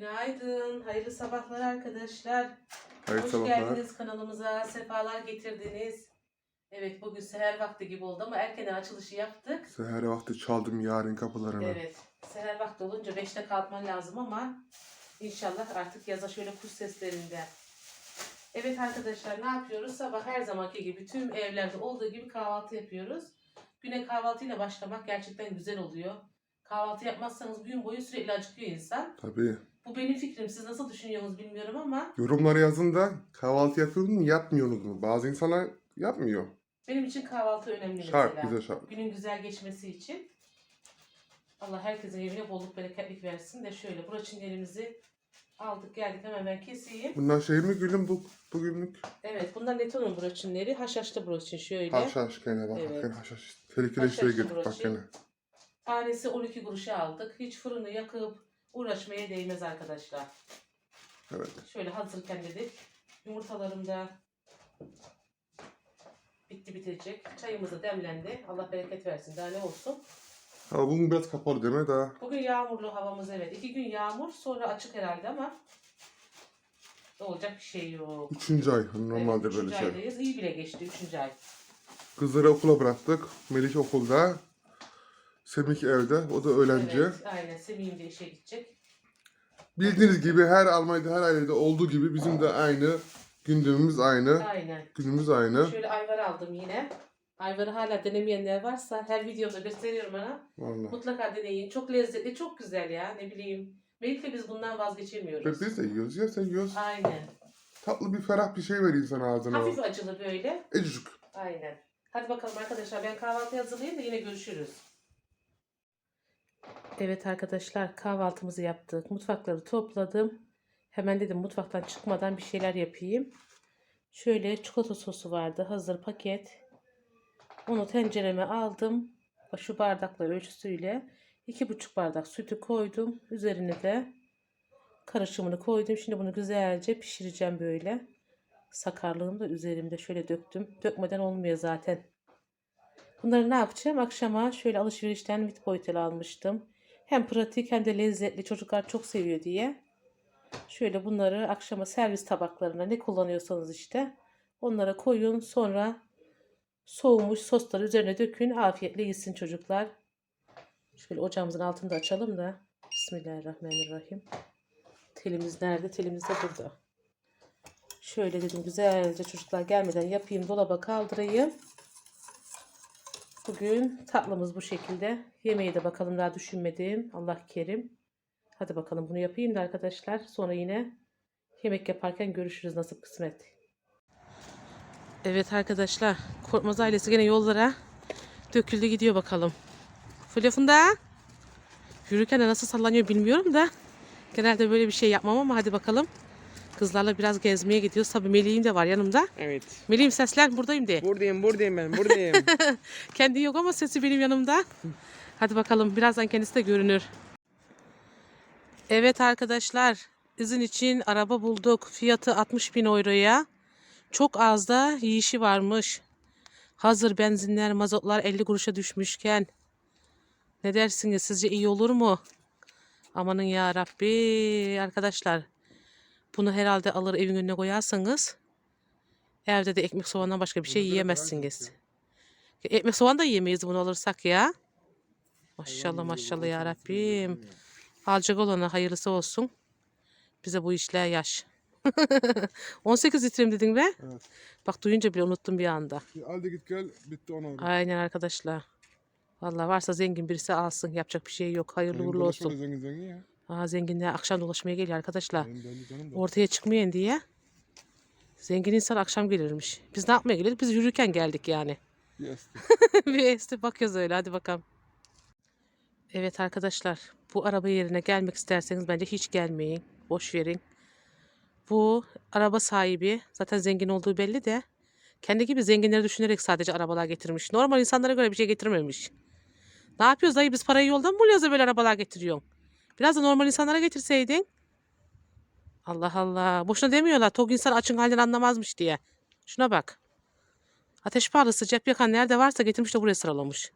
Günaydın, hayırlı sabahlar arkadaşlar. Hayırlı Hoş sabahlar. geldiniz kanalımıza, sefalar getirdiniz. Evet, bugün seher vakti gibi oldu ama erken açılışı yaptık. Seher vakti çaldım yarın kapılarını. Evet, seher vakti olunca 5'te kalkman lazım ama inşallah artık yaza şöyle kuş seslerinde. Evet arkadaşlar ne yapıyoruz? Sabah her zamanki gibi tüm evlerde olduğu gibi kahvaltı yapıyoruz. Güne kahvaltıyla başlamak gerçekten güzel oluyor. Kahvaltı yapmazsanız gün boyu sürekli acıkıyor insan. Tabii. Bu benim fikrim. Siz nasıl düşünüyorsunuz bilmiyorum ama Yorumlara yazın da kahvaltı yapıyorsunuz mu yapmıyorsunuz mu? Bazı insanlar yapmıyor. benim için kahvaltı önemli Şart mesela. güzel şart. Günün güzel geçmesi için. Allah herkesin evine bolluk bereketlik versin de şöyle buraçinlerimizi aldık geldik hemen ben keseyim. Bunlar şey mi gülüm bu bugünlük? Evet bunlar Neto'nun broçinleri. Haşhaşlı broçin şöyle. Haşhaş gene bak Evet. gene haşhaş. Tehlikeli Haşhaşlı girdik bak broşu. gene. Tanesi 12 kuruşa aldık. Hiç fırını yakıp uğraşmaya değmez arkadaşlar. Evet. Şöyle hazırken dedik. Yumurtalarım da bitti bitecek. Çayımız da demlendi. Allah bereket versin. Daha ne olsun. Ama bugün biraz kapalı değil mi daha? Bugün yağmurlu havamız evet. İki gün yağmur sonra açık herhalde ama olacak bir şey yok. Üçüncü ay normalde evet, böyle üçüncü şey. aydayız. İyi bile geçti üçüncü ay. Kızları okula bıraktık. Melih okulda. Semih evde. O da öğlenci. Evet, aynen. Semih'im de işe gidecek. Bildiğiniz gibi her Almanya'da her ailede olduğu gibi bizim de aynı. Gündemimiz aynı. Aynen. Günümüz aynı. Şöyle ayvar aldım yine. Ayvarı hala denemeyenler varsa her videoda gösteriyorum ana. Vallahi. Mutlaka deneyin. Çok lezzetli, çok güzel ya. Ne bileyim. Melih'le biz bundan vazgeçemiyoruz. Ve biz de yiyoruz ya sen yiyoruz. Aynen. Tatlı bir ferah bir şey ver insan ağzına. Hafif acılı böyle. Ecicik. Aynen. Hadi bakalım arkadaşlar ben kahvaltı hazırlayayım da yine görüşürüz. Evet arkadaşlar kahvaltımızı yaptık. Mutfakları topladım. Hemen dedim mutfaktan çıkmadan bir şeyler yapayım. Şöyle çikolata sosu vardı hazır paket. Onu tencereme aldım. Şu bardaklar ölçüsüyle iki buçuk bardak sütü koydum. Üzerine de karışımını koydum. Şimdi bunu güzelce pişireceğim böyle. Sakarlığım da üzerimde şöyle döktüm. Dökmeden olmuyor zaten. Bunları ne yapacağım? Akşama şöyle alışverişten mit boyutelu almıştım. Hem pratik hem de lezzetli. Çocuklar çok seviyor diye. Şöyle bunları akşama servis tabaklarına ne kullanıyorsanız işte onlara koyun. Sonra soğumuş sosları üzerine dökün. Afiyetle yesin çocuklar. Şöyle ocağımızın altını da açalım da. Bismillahirrahmanirrahim. Telimiz nerede? Telimiz de burada. Şöyle dedim güzelce çocuklar gelmeden yapayım dolaba kaldırayım. Bugün tatlımız bu şekilde. Yemeği de bakalım daha düşünmedim. Allah kerim. Hadi bakalım bunu yapayım da arkadaşlar. Sonra yine yemek yaparken görüşürüz nasip kısmet. Evet arkadaşlar. Korkmaz ailesi gene yollara döküldü gidiyor bakalım. Fulya Funda. Yürürken de nasıl sallanıyor bilmiyorum da. Genelde böyle bir şey yapmam ama hadi bakalım. Kızlarla biraz gezmeye gidiyoruz. Tabii Melih'im de var yanımda. Evet. Melih'im seslen buradayım de. Buradayım, buradayım ben, buradayım. Kendi yok ama sesi benim yanımda. Hadi bakalım birazdan kendisi de görünür. Evet arkadaşlar izin için araba bulduk. Fiyatı 60 bin euroya. Çok az da yiyişi varmış. Hazır benzinler, mazotlar 50 kuruşa düşmüşken. Ne dersiniz sizce iyi olur mu? Amanın ya Rabbi arkadaşlar. Bunu herhalde alır evin önüne koyarsanız evde de ekmek soğandan başka bir şey yiyemezsiniz. Ekmek soğan da yiyemeyiz bunu alırsak ya. Maşallah maşallah ya Rabbim. Alacak olana hayırlısı olsun. Bize bu işler yaş. 18 litrem dedin be? Evet. Bak duyunca bile unuttum bir anda. Al da git gel bitti ona. Aynen arkadaşlar. Vallahi varsa zengin birisi alsın. Yapacak bir şey yok. Hayırlı uğurlu olsun. Zengin zengin ya. Aa, zenginler akşam dolaşmaya geliyor arkadaşlar. Ortaya çıkmayın diye. Zengin insan akşam gelirmiş. Biz ne yapmaya geldik? Biz yürürken geldik yani. Yes. bir esti bakıyoruz öyle hadi bakalım. Evet arkadaşlar bu araba yerine gelmek isterseniz bence hiç gelmeyin. Boş verin. Bu araba sahibi zaten zengin olduğu belli de kendi gibi zenginleri düşünerek sadece arabalar getirmiş. Normal insanlara göre bir şey getirmemiş. Ne yapıyoruz dayı biz parayı yoldan mı buluyoruz da böyle arabalar getiriyorsun? Biraz da normal insanlara getirseydin. Allah Allah. Boşuna demiyorlar. Tok insan açın halinden anlamazmış diye. Şuna bak. Ateş pahalısı cep yakan nerede varsa getirmiş de buraya sıralamış.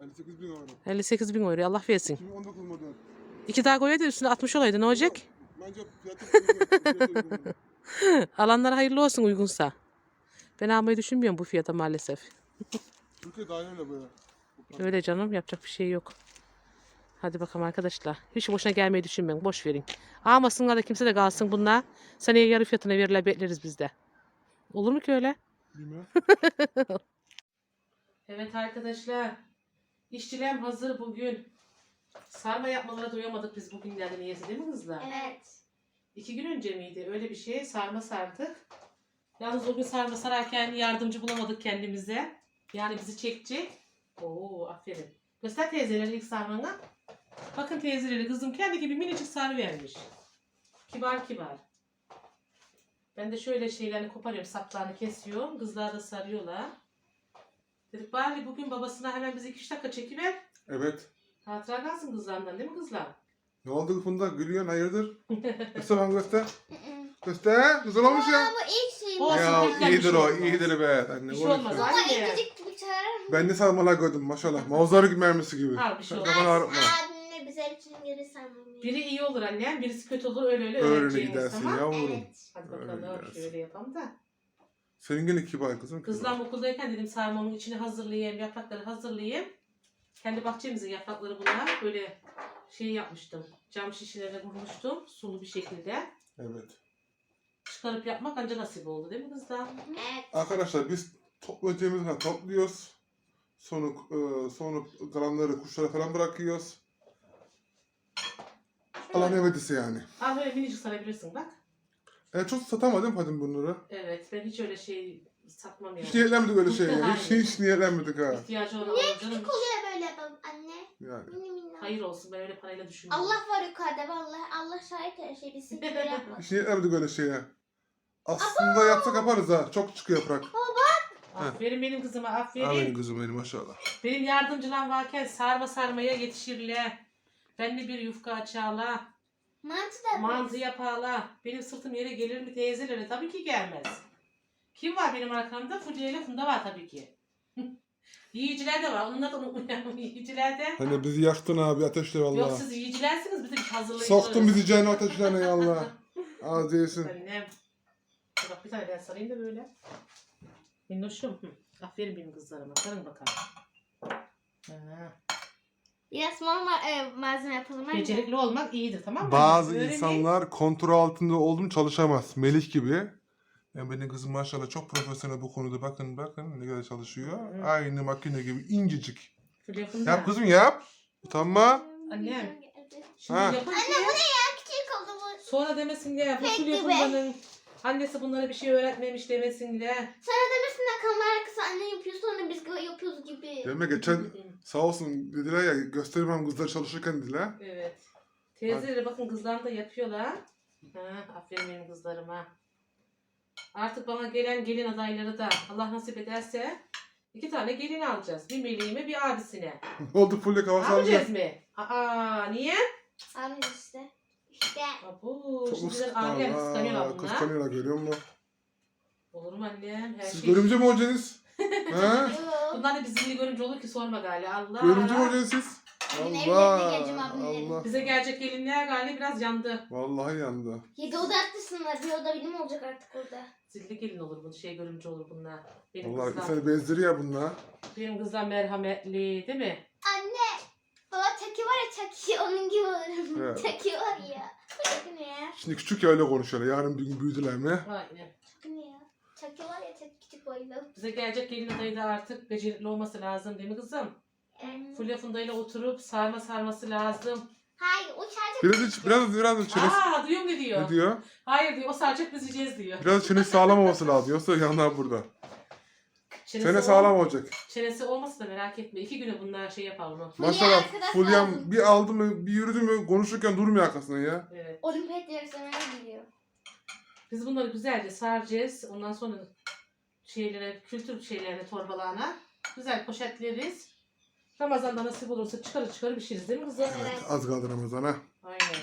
58 bin euro. 58 bin euro Allah versin. 2019 model. İki daha koyaydı üstüne atmış olaydı ne olacak? Bence fiyatı. Alanlara hayırlı olsun uygunsa. Ben almayı düşünmüyorum bu fiyata maalesef. Türkiye daha öyle böyle. Öyle canım yapacak bir şey yok. Hadi bakalım arkadaşlar. Hiç boşuna gelmeyi düşünmeyin. Boş verin. Almasınlar da kimse de kalsın bunlar. Seneye yarı fiyatına verirler bekleriz biz de. Olur mu ki öyle? Bilmiyorum. Evet arkadaşlar. İşçilem hazır bugün. Sarma yapmalara doyamadık biz bugünlerde niyeyse değil mi kızlar? Evet. İki gün önce miydi? Öyle bir şey. Sarma sardık. Yalnız o gün sarma sararken yardımcı bulamadık kendimize. Yani bizi çekecek. Oo aferin. Göster teyzeleri ilk sarmanı. Bakın teyzeleri kızım kendi gibi minicik sarı vermiş. Kibar kibar. Ben de şöyle şeylerini koparıyorum. Saplarını kesiyorum. Kızlar da sarıyorlar. Dedik bari bugün babasına hemen bizi 2-3 dakika çekiver. Evet. Hatıra kalsın kızlarından değil mi kızlar? Ne oldu Funda? Gülüyorsun hayırdır? göster bana göster. Göster. Güzel olmuş ya. Ama ilk. Olsun, Ya bir iyidir şey o. olmaz. iyidir be. Anne, Bir şey konuşma. olmaz, Ama Anne. incecik? Ben de sarmalar gördüm maşallah. Mavzarı mermisi gibi. Ha, bir şey olmaz. Kafanı ağrıtma. Abimle bütün geri sarmamı. Biri iyi olur annem, birisi kötü olur öyle öyle Öyle öğreneceğimiz gidersin tamam. yavrum. Evet. Hadi Öyle bakalım gidersin. şöyle yapalım da. Senin gene kibar kızım. Kızlar okuldayken dedim sarmamın içini hazırlayayım, yaprakları hazırlayayım. Kendi bahçemizin yaprakları bunlar. Böyle şey yapmıştım. Cam şişelerine vurmuştum sulu bir şekilde. Evet. Çıkarıp yapmak anca nasip oldu değil mi kızlar? Evet. Arkadaşlar biz toplayacağımız kadar topluyoruz. Sonra, e, sonra kalanları kuşlara falan bırakıyoruz. Alan evetisi yani. Al böyle minicik sarabilirsin bak. E, çok satamadım Fadim bunları. Evet ben hiç öyle şey satmam yani. Hiç niyetlenmedik öyle şeye. Aynen. Hiç, hiç niyetlenmedik ha. İhtiyacı olan olur canım. Küçük oluyor böyle babam anne. Yani. Mini mini. Hayır olsun ben öyle parayla düşünmüyorum. Allah var yukarıda vallahi. Allah şahit her şey. Biz hiç böyle yapmadık. Hiç niyetlenmedik öyle şeye. Aslında yapsak yaparız ha. Çok çıkıyor yaprak. Aferin benim kızıma aferin. Aferin kızım benim maşallah. Benim yardımcılan varken sarma sarmaya yetişirler. Ben de bir yufka açarlar. Mantı da Mantı yaparlar. Benim sırtım yere gelir mi teyzelere? Tabii ki gelmez. Kim var benim arkamda? Fulya ile Funda var tabii ki. Yiyiciler de var. Onları da unutmayalım. Yiyiciler de. Hani bizi yaktın abi ateşle Yok vallahi. siz yiyicilersiniz. Bütün hazırlayıcılar. Soktun bizi cehennem ateşlerine ya Allah. Az değilsin. Annem. Dur Bak bir tane ben sarayım da böyle. Minnoşum. Hı. Aferin benim kızlarıma. Sarın bakalım. Ha. Biraz ma- e, malzeme yapalım anne. Becerikli olmak iyidir tamam mı? Bazı Öğrenin. insanlar kontrol altında oldum çalışamaz. Melih gibi. Yani benim kızım maşallah çok profesyonel bu konuda. Bakın bakın ne kadar çalışıyor. Hı. Aynı makine gibi incecik. Fulya Funda. Yap kızım yap. Utanma. Annem. Şimdi Ha. yapın Anne ki bu ne ya? Küçük oldu bu. sonra demesinler. Bu Annesi bunlara bir şey öğretmemiş demesinler. Sana demesinler kamera arkası anne yapıyor sonra biz de yapıyoruz gibi. Mi? Geçen sağ olsun dediler ya göstermem kızlar çalışırken dediler. Evet. Teyzeleri bakın kızlar da yapıyorlar. Ha, aferin benim kızlarıma. Artık bana gelen gelin adayları da Allah nasip ederse iki tane gelin alacağız. Bir meleğime bir abisine. Ne oldu Fulya kavası alacak? Alacağız mı? Aa niye? Abi işte. Abu, Çok şimdiden ıs- abiler Allah, kıskanıyorlar bunlar. Kıskanıyorlar görüyor musun? Olur mu annem? Her Siz şey... görümce mi? He? Yok. Bunlar da bizimle görünce olur ki sorma galiba. Allah. Görümce mi siz? Benim Allah. Allah. Bize gelecek gelinler galiba biraz yandı. Vallahi yandı. Yedi oda haklısınlar. Bir oda benim olacak artık orada. Zilli gelin olur bu şey görümce olur bunlar. Benim Vallahi kızlar. seni bezdiriyor bunlar. Benim kızlar merhametli değil mi? Anne. Baba Taki var ya Taki onun gibi olurum. Evet. Taki var ya. Taki ne ya? Şimdi küçük ya öyle konuşuyorlar. Yarın bir gün büyüdüler mi? Aynen. Taki ne ya? Taki var ya Taki küçük boylu. Bize gelecek gelin adayı da artık becerikli olması lazım değil mi kızım? Evet. Fulya Funda ile oturup sarma sarması lazım. Hayır o çarşı. Biraz da, biraz, biraz da çenesi... Aa duyuyor ne diyor? Ne diyor? Hayır diyor o saracak biz yiyeceğiz diyor. Biraz çenesi sağlam olması lazım. Yoksa yanlar burada. Çenesi, Çene sağlam olacak. Çenesi olmasa da merak etme. İki güne bunlar şey yapar onu. Maşallah arkadaş Fulyam lazım. bir aldı mı bir yürüdü mü konuşurken durmuyor arkasından ya. Evet. Olimpiyat yarışlarına gidiyor. Biz bunları güzelce saracağız. Ondan sonra şeylere, kültür şeylerine, torbalarına güzel poşetleriz. Ramazan'da nasip olursa çıkarır çıkarır pişiririz değil mi kızım? Evet az kaldı Ramazan'a. Aynen.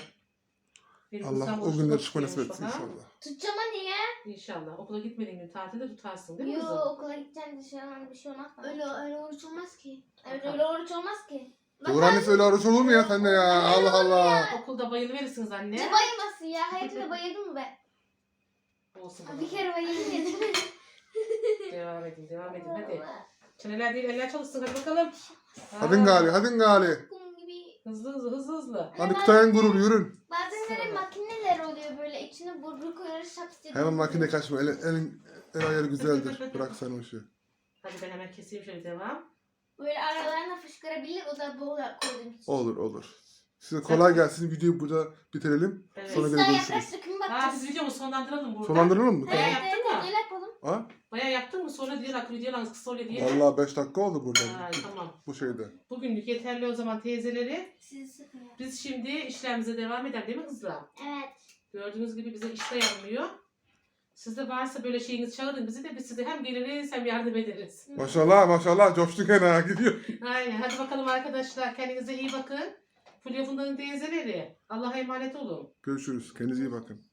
Benim Allah o oruçlu günler çıkma nasip etsin inşallah. Tutacağım anne ya. İnşallah. Okula gitmediğin gün tatilde tutarsın değil mi Yok kızım? okula gideceğim dışarıdan bir şey olmaz. Öyle öyle oruç olmaz ki. Evet Bakalım. öyle oruç olmaz ki. Doğru annesi öyle arası olur mu ya sende ya? Allah Allah. Okulda bayılı verirsiniz anne. Ne bayılması ya? Hayatımda bayıldım mı ben? Olsun. Bir kere bayıldım yedim. Devam edin devam edin hadi. Çeneler değil eller çalışsın hadi bakalım. Hadi gali, hadi gali. Hızlı hızlı hızlı hızlı. Hadi Kutay'ın gurur yürün. Bazen böyle makineler oluyor böyle içine burger koyuyoruz şaps diye. Hemen makine kaçma. Elin, elin, el ayarı güzeldir. Bırak sen o işi. Hadi ben hemen keseyim şöyle devam. Böyle aralarına fışkırabilir o da boğular koydum içine. Olur olur. Size kolay gelsin. Videoyu burada bitirelim. Evet. Sonra Biz gene daha görüşürüz. Aa biz bakacağız. videomu sonlandıralım burada. Sonlandıralım mı? Bayağı Tamam. Evet yaptın mı? öyle yapalım. Ha? Bayağı yaptın mı? Sonra diyorlar videolar kısa oluyor diye. Vallahi 5 dakika oldu burada. Ay, tamam. Bu şeyde. Bugünlük yeterli o zaman teyzeleri. Sizi. Biz şimdi işlerimize devam edelim değil mi kızlar? Evet. Gördüğünüz gibi bize iş dayanmıyor. Sizde varsa böyle şeyiniz çağırın bizi de biz size hem geliriz hem yardım ederiz. Maşallah maşallah coştu gene ha gidiyor. Aynen. Hadi bakalım arkadaşlar. Kendinize iyi bakın. Fulya Funda'nın teyzeleri. Allah'a emanet olun. Görüşürüz. Kendinize iyi bakın.